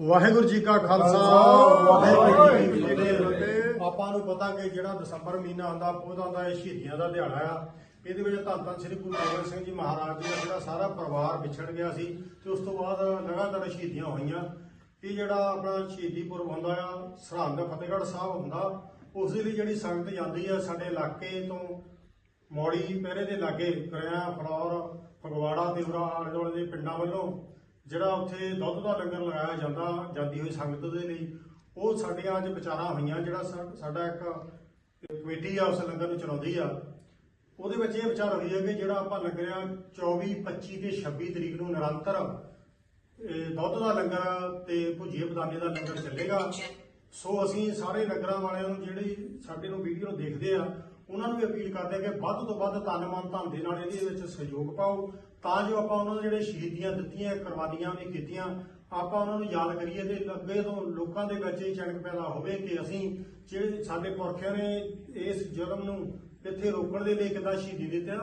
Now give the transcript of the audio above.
ਵਾਹਿਗੁਰੂ ਜੀ ਕਾ ਖਾਲਸਾ। ਵਾਹਿਗੁਰੂ ਜੀ ਕੀ ਫਤਿਹ। ਆਪਾਂ ਨੂੰ ਪਤਾ ਕਿ ਜਿਹੜਾ ਦਸੰਬਰ ਮਹੀਨਾ ਆਉਂਦਾ ਉਹਦਾ ਦਾ ਸ਼ਹੀਦੀਆਂ ਦਾ ਦਿਹਾੜਾ ਆ। ਇਹਦੇ ਵਿੱਚ ਧੰਨ ਧੰਨ ਸ੍ਰੀ ਗੁਰੂ ਗੋਬਿੰਦ ਸਿੰਘ ਜੀ ਮਹਾਰਾਜ ਜੀ ਦਾ ਜਿਹੜਾ ਸਾਰਾ ਪਰਿਵਾਰ ਵਿਛੜ ਗਿਆ ਸੀ ਤੇ ਉਸ ਤੋਂ ਬਾਅਦ ਲਗਾਤਾਰ ਸ਼ਹੀਦੀਆਂ ਹੋਈਆਂ। ਇਹ ਜਿਹੜਾ ਆਪਣਾ ਸ਼ਹੀਦੀ ਪੁਰਬ ਹੁੰਦਾ ਆ ਸਰਹੰਦ ਫਤਿਹਗੜ੍ਹ ਸਾਹਿਬ ਹੁੰਦਾ ਉਸ ਦੇ ਲਈ ਜਿਹੜੀ ਸੰਗਤ ਜਾਂਦੀ ਆ ਸਾਡੇ ਇਲਾਕੇ ਤੋਂ ਮੌੜੀ ਪਹਿਰੇ ਦੇ ਲਾਗੇ ਕਰਿਆ ਫਲੌਰ ਫਗਵਾੜਾ ਦੇਵਰਾ ਆਲੇ ਦੁਆਲੇ ਦੇ ਪਿੰਡਾਂ ਵੱਲੋਂ ਜਿਹੜਾ ਉੱਥੇ ਦੁੱਧ ਦਾ ਲੰਗਰ ਲਗਾਇਆ ਜਾਂਦਾ ਜਾਂਦੀ ਹੋਈ ਸੰਗਤ ਦੇ ਲਈ ਉਹ ਸਾਡੀਆਂ ਅੱਜ ਵਿਚਾਰਾਂ ਹੋਈਆਂ ਜਿਹੜਾ ਸਾਡਾ ਇੱਕ ਕਮੇਟੀ ਆ ਉਸ ਲੰਗਰ ਨੂੰ ਚਲਾਉਂਦੀ ਆ। ਉਹਦੇ ਵਿੱਚ ਇਹ ਵਿਚਾਰ ਹੋਈ ਹੈ ਕਿ ਜਿਹੜਾ ਆਪਾਂ ਲੰਗਰ ਆ 24 25 ਤੇ 26 ਤਰੀਕ ਨੂੰ ਨਿਰੰਤਰ ਦੁੱਧ ਦਾ ਲੰਗਰ ਤੇ ਭੁਜੀਏ ਬਦਾਨੇ ਦਾ ਲੰਗਰ ਚੱਲੇਗਾ। ਸੋ ਅਸੀਂ ਸਾਰੇ ਲੰਗਰਾਂ ਵਾਲਿਆਂ ਨੂੰ ਜਿਹੜੀ ਸਾਡੇ ਨੂੰ ਵੀਡੀਓ ਨੂੰ ਦੇਖਦੇ ਆ ਉਹਨਾਂ ਨੂੰ ਵੀ ਅਪੀਲ ਕਰਦੇ ਆ ਕਿ ਵੱਧ ਤੋਂ ਵੱਧ ਤਨ ਮਨ ਧਨ ਦੇ ਨਾਲ ਇਹਦੇ ਵਿੱਚ ਸਹਿਯੋਗ ਪਾਓ, ਤਾਂ ਜੋ ਆਪਾਂ ਉਹਨਾਂ ਨੂੰ ਜਿਹੜੇ ਸ਼ਹੀਦੀਆਂ ਦਿੱਤੀਆਂ ਕੁਰਬਾਨੀਆਂ ਵੀ ਕੀਤੀਆਂ, ਆਪਾਂ ਉਹਨਾਂ ਨੂੰ ਯਾਦ ਕਰੀਏ ਤੇ ਅੱਗੇ ਤੋਂ ਲੋਕਾਂ ਦੇ ਵਿੱਚ ਇਹ ਚਣਕ ਪੈਦਾ ਹੋਵੇ ਕਿ ਅਸੀਂ ਜਿਹੜੇ ਸਾਡੇ ਪੁਰਖਿਆਂ ਨੇ ਇਸ ਜ਼ੁਲਮ ਨੂੰ ਇੱਥੇ ਰੋਕਣ ਦੇ ਲਈ ਕਿੱਦਾਂ ਸ਼ਹੀਦੀ ਦਿੱਤੇ